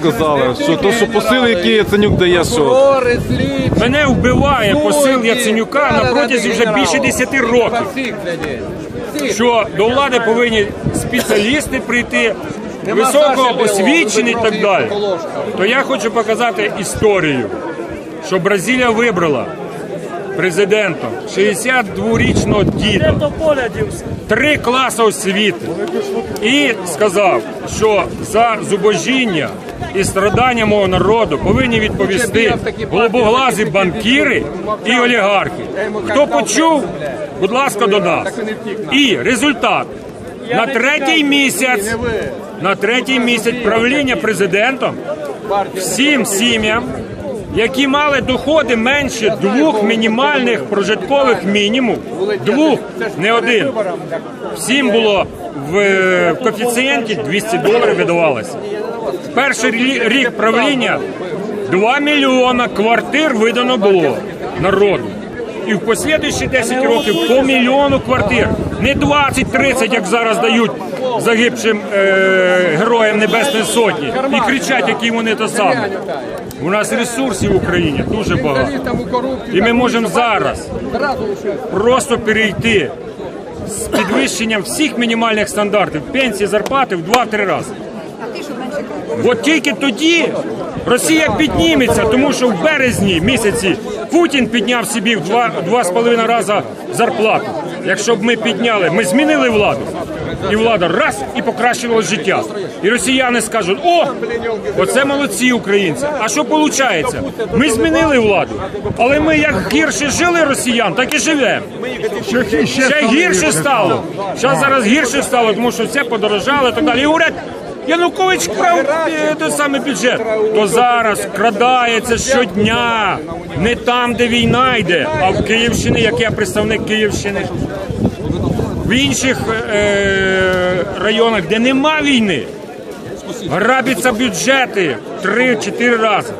сказали, що то, що посили, які Яценюк дає, що? Мене вбиває посил. Яценюка на протязі вже більше 10 років. Що до влади повинні спеціалісти прийти, Нема високо освічені і так далі. То я хочу показати історію, що Бразилія вибрала президентом 62-річного діда, три класи освіти і сказав, що за зубожіння і страдання мого народу повинні відповісти голубоглазі банкіри і олігархи. Хто почув, будь ласка, до нас. І результат. На третій місяць, на третій місяць правління президентом всім сім'ям, які мали доходи менше двох мінімальних прожиткових мінімум, двох, не один. Всім було в, е, коефіцієнті 200 доларів видавалося. Перший рі- рік правління 2 мільйона квартир видано було народу. І в послідуючі 10 років по мільйону квартир. Не 20-30, як зараз дають загибшим е, героям Небесної Сотні. І кричать, які вони то саме. У нас ресурсів в Україні дуже багато. І ми можемо зараз просто перейти з підвищенням всіх мінімальних стандартів пенсії, зарплати в 2-3 рази. От тільки тоді Росія підніметься, тому що в березні місяці Путін підняв собі в два, два з половиною рази зарплату. Якщо б ми підняли, ми змінили владу, і влада раз і покращила життя. І росіяни скажуть: о, оце молодці українці. А що виходить? Ми змінили владу, але ми як гірше жили росіян, так і живемо. Ще гірше стало. Зараз зараз гірше стало, тому що все подорожало і так далі. І говорять, Янукович крав е, той самий бюджет. То зараз крадається щодня. Не там, де війна йде, а в Київщині, як я представник Київщини. В інших е, районах, де нема війни, грабляться бюджети 3-4 рази.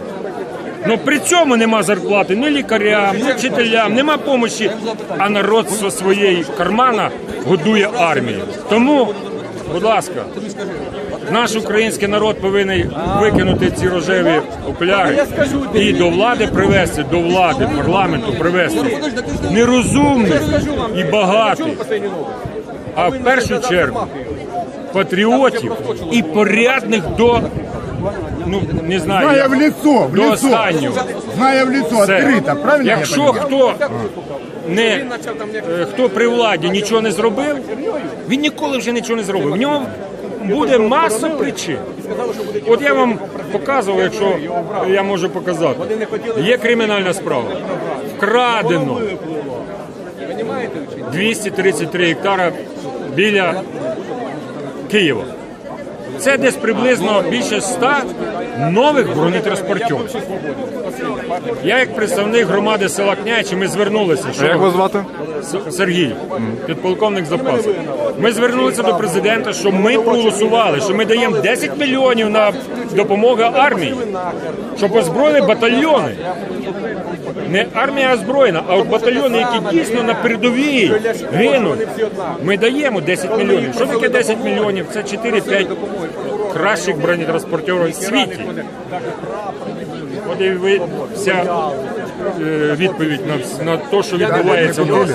Ну при цьому нема зарплати ні лікарям, ні вчителям, нема допомоги, а народ зі своєї кармана годує армію. Тому, будь ласка, наш український народ повинен викинути ці рожеві окуляри і до влади привести, до влади, парламенту привести нерозумних і багатих, а в першу чергу патріотів і порядних до ну не знаю. Зная як. в лицо, в До лицо. останнього. Зная в лицо, Все. открыто, правильно Якщо я хто не е, хто при владі нічого не зробив, він ніколи вже нічого не зробив. В нього буде маса причин. От я вам показував, якщо я можу показати. Є кримінальна справа. Вкрадено 233 гектара біля Києва. Це десь приблизно більше 100 нових бронетранспортерів. Я як представник громади села Княчі, ми звернулися. А як вас звати? Сергій, підполковник запасу. Ми звернулися до президента, що ми проголосували, що ми даємо 10 мільйонів на допомогу армії, щоб озброїли батальйони. Не армія озброєна, а от батальйони, які дійсно на передовій гинуть. Ми даємо 10 мільйонів. Що таке 10 мільйонів? Це 4-5 кращих бронетранспортерів в світі. От і ви вся відповідь на, на те, що відбувається в нас.